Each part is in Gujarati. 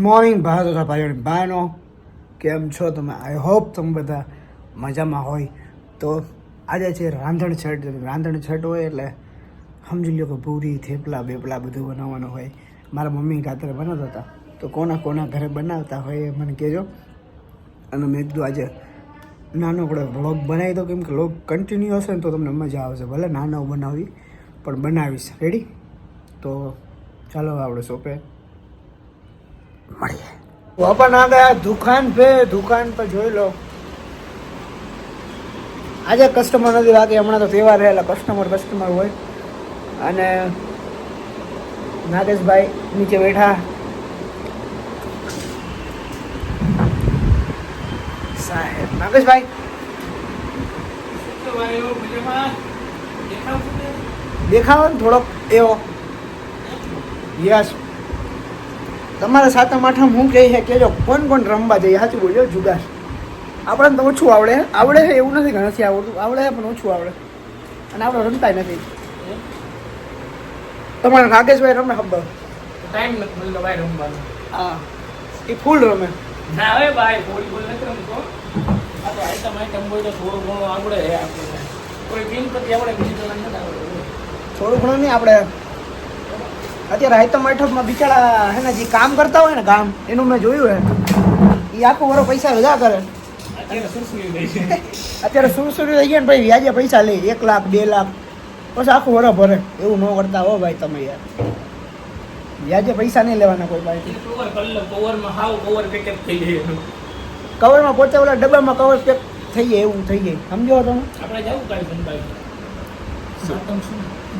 મોર્નિંગ ભારત તથા ભાઈઓ બહેનો કેમ છો તમે? આઈ હોપ તમે બધા મજામાં હોય. તો આજે છે રાંધણ છઠ. રાંધણ છઠ હોય એટલે સમજી લો કે પૂરી, થેપલા, બેપલા બધું બનાવવાનું હોય. મારા મમ્મી રાત્રે બનાવતા હતા. તો કોના કોના ઘરે બનાવતા હોય એ મને કહેજો. અને મેં કીધું આજે નાનો આપણે વ્લોગ બનાવી દો કેમ કે વ્લોગ કન્ટિન્યુ હશે ને તો તમને મજા આવશે. ભલે નાનો બનાવી, પણ બનાવીશ. રેડી તો ચાલો આપણે શોપે મળીએ. વાપા ના ગયા, દુકાન પે, દુકાન પર જોઈ લો. આજે કસ્ટમર નથી લાગે હમણાં તો ફેવા રહેલા કસ્ટમર કસ્ટમર હોય. અને નાગેશભાઈ નીચે બેઠા. સાહેબ, નાગેશભાઈ. દેખાવો ને થોડોક એવો. યસ. તમારા સાતમ આઠમ હું કહી હે કેજો કોણ કોણ રમવા જઈએ સાચું બોલ્યો જુગાર. આપણને તો ઓછું આવડે. આવડે છે એવું નથી નથી આવડતું. આવડે પણ ઓછું આવડે. અને આપણે રમતા નથી. તમારા રાકેશભાઈ રમે ખબર ટાઈમ નથી મળતો ભાઈ રમવાનો. હા. એ ફૂલ રમે. ના હવે ભાઈ બોલ નથી રમતો. આ તો આઈટમ આઈટમ બોલ તો થોડું ઘણું આવડે છે આપણને. કોઈ ટીમ બીજી તો નથી આવડે થોડું ઘણું નહીં આપણે અત્યારે આઈટમ આઠમમાં બિચારા હે ને જે કામ કરતા હોય ને કામ એનું મેં જોયું હે. એ આખું વરો પૈસા રજા કરે. અત્યારે સુરસુરી થઈ ગયા. ને ભાઈ વ્યાજે પૈસા લે એક લાખ બે લાખ. પછી આખું વરો ભરે. એવું ન કરતા હો ભાઈ તમે યાર. વ્યાજે પૈસા નહીં લેવાના કોઈ ભાઈ કવરમાં પોતે ઓલા ડબ્બામાં કવર પેક થઈ જાય એવું થઈ જાય. સમજો તમે? આપણે જવું કાંઈ સાતમ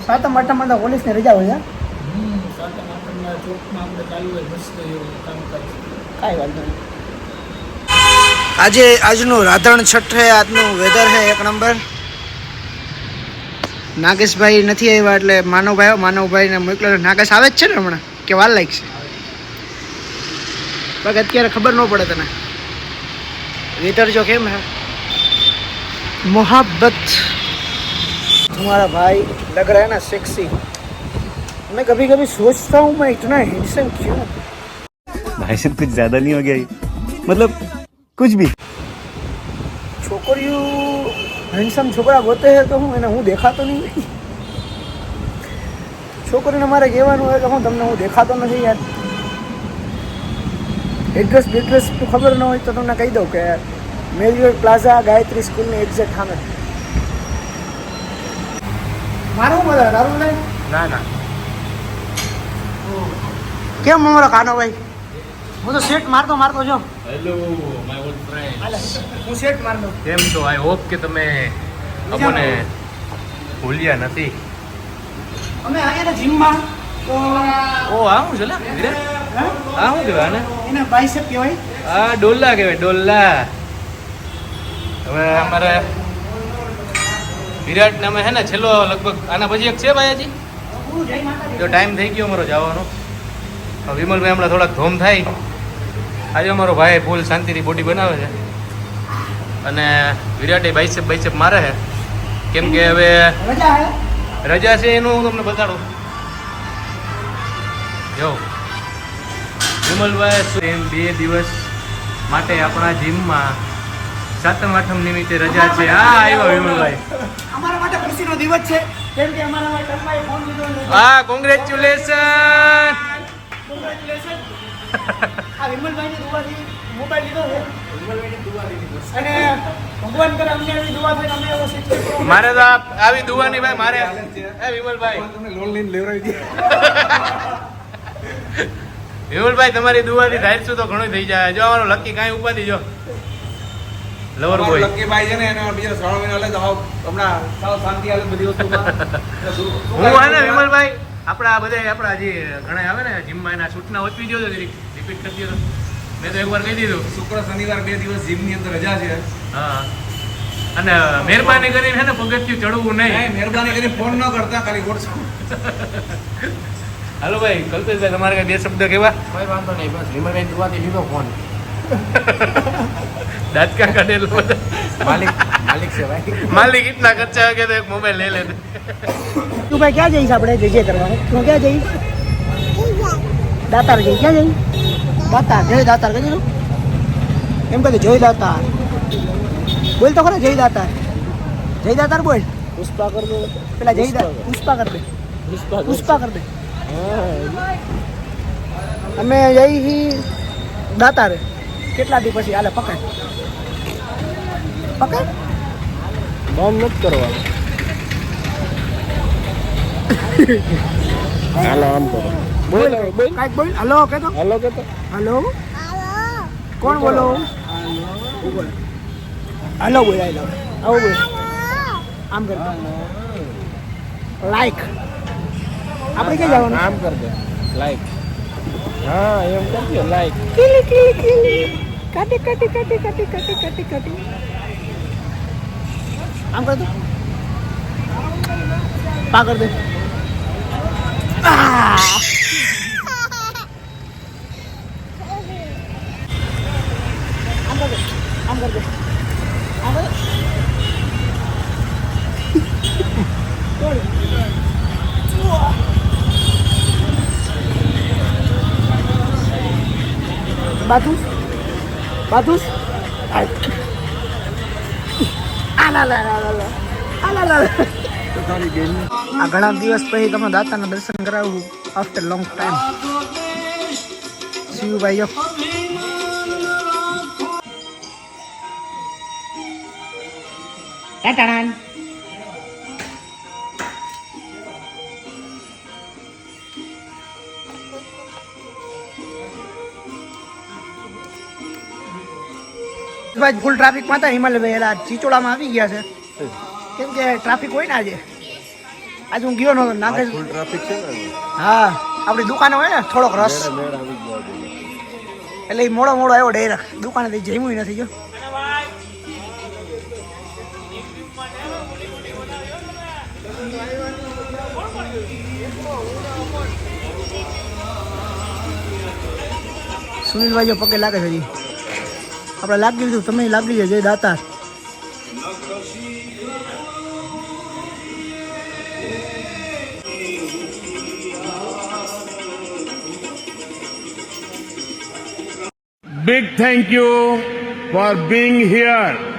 આઠમ આઠમમાં તો પોલીસની રજા હોય હા? આજે આજનું રાધણ છઠ હે આજનું વેધર હે એક નંબર. નાગેશભાઈ નથી આવ્યા એટલે માનવભાઈ, માનવભાઈને મોકલો નાગેશ આવે જ છે ને હમણાં? કે વાર લાગશે બાકી અત્યારે ખબર ન પડે તને. વેધર જો કેમ હે મોહબ્બત. તમારા ભાઈ લગ રહ્યા ને સેક્સી. मैं कभी कभी सोचता हूँ मैं इतना हैंडसम क्यों भाई साहब कुछ ज्यादा नहीं हो गया ये? मतलब कुछ भी છોકરીઓ હેન્ડસમ છોકરા ગોતે છે તો હું એને હું દેખાતો નહીં છોકરીને મારે કહેવાનું હોય કે હું તમને હું દેખાતો નથી યાર એડ્રેસ બેડ્રેસ ખબર ન હોય તો તમને કહી દઉં કે મેરિયોર પ્લાઝા ગાયત્રી સ્કૂલની એક્ઝેક્ટ સામે મારું બધા તારું નહીં ના ના કેમ અમારો કાનો ભાઈ? હું તો સેટ મારતો મારતો જો. હેલો માય ઓલ્ડ ફ્રેન્ડ હું સેટ મારતો. કેમ છો? આઈ હોપ કે તમે અમને ભૂલ્યા નથી. અમે આયા ને જીમમાં તો ઓ આ હું છે લા? આ હું કહેવાય ને એને બાઇસેપ કહેવાય. આ ડોલ્લા કહેવાય ડોલ્લા. હવે અમારે વિરાટને અમે હે ને છેલ્લો લગભગ આના પછી એક છે ભાઈ તો ટાઈમ થઈ ગયો અમારો જવાનો. હવે વિમલભાઈ હમણાં થોડાક ધોમ થાય. આજે અમારો ભાઈ ફૂલ શાંતિથી બોડી બનાવે છે. અને વિરાટે બાઈસેપ બાઈસેપ મારે છે. કેમ કે હવે રજા છે એનું હું તમને બતાડું. જો. વિમલભાઈ બે દિવસ માટે આપણા જીમમાં સાતમ આઠમ નિમિત્તે રજા છે. હા આવ્યો વિમલભાઈ. અમારા માટે ખુશીનો દિવસ છે. કેમ કે અમારા માટે ટપ્પાએ ફોન લીધો હા કોંગ્રેચ્યુલેશન કોંગ્રેચ્યુલેશન આ વિમલભાઈની દુઆથી મોબાઈલ લીધો છે. અને ભગવાન કરે અમને એવી દુઆ થઈને અમે એવો success મારે તો આવી દુવાની ભાઈ મારે વિમલભાઈ. વિમલભાઈ તમારી દુવાથી ધારશું તો ઘણું થઈ જાય. જો અમારો લકી કાંઈ ઉપાધી જો. લવર બોય લક્કીભાઈ છે ને એને બીજા શ્રાવણ મહિનો એટલે તો હમણાં સાવ શાંતિ હાલે બધી વસ્તુમાં. હું હે ને વિમલભાઈ? આપણા બધા આપણા જે ઘણા આવે ને જીમમાં એના સૂચના ઓછવી દો રિપીટ કરી દો મેં તો એકવાર કહી દીધું. શુક્ર શનિવાર બે દિવસ જીમની અંદર રજા છે. હા. અને મહેરબાની કરીને હે ને પગથિયું ચડવું નહીં, મહેરબાની કરીને ફોન ન કરતા ખાલી વોટ્સઅપ હાલો ભાઈ કલ્પેશભાઈ તમારે કઈ બે શબ્દ કેવા કોઈ વાંધો નહીં બસ વિમલભાઈ દુવાથી લીધો ફોન. દાંતકા કાઢેલો માલિક માલિક છે ભાઈ માલિક ઇતના ખર્ચા કે તો એક મોબાઈલ લઈ લે. તું ભાઈ ક્યાં જઈશ આપણે? જે જે કરવાનું. તું ક્યાં જઈશ? દાતાર જઈ ક્યાં જઈશ? દાતાર. જય દાતાર. કહી દીધું એમ કહે જય દાતાર. બોલ તો ખરે જય દાતાર. જય દાતાર બોલ. પુષ્પા કર દે પેલા જય દાતાર પુષ્પા કર દે. પુષ્પા કર દે. અમે જઈ દાતાર. કેટલા દી પછી હાલે પકડ પકડ બંધ નથી કરવાનું હાલો આમ કરો બોલ હવે, બોલ કાંઈક બોલ હલો કે તો હાલો કે તો હલો કોણ બોલો હલો બોલ આઈ લવ આવો બોલ આમ કર લાઈક આપણે ક્યાં જવાનું આમ કર દે લાઈક હા એમ કરજો લાઈક કિલી કિલી કિલી કાટી કાટી કાટી કાટી કાટી કાટી કાટી આમ કર દો. પા કર દે! આમ કર દે. આમ બાથુસ આ ઘણા દિવસ પછી તમે દાતાના દર્શન કરાવું after long time see you ભાઈઓ ટાટાણ ભાઈ ફૂલ ટ્રાફિકમાં હતા હિમાલયભાઈ એલા ચીચોડામાં આવી ગયા છે. કેમ કે ટ્રાફિક હોય ને આજે. આજે હું ગયો નતો નાખે ફૂલ ટ્રાફિક છે હા આપણી દુકાને હોય ને થોડોક રસ. એટલે એ મોડો મોડો આવ્યો ડાયરેક્ટ દુકાને થી જમ્યું નથી ગયો સુનિલભાઈ જો પગે લાગે છે હજી. આપણે લાગી લીધું તમે લાગી જાય જય દાતાર Big thank you for being here.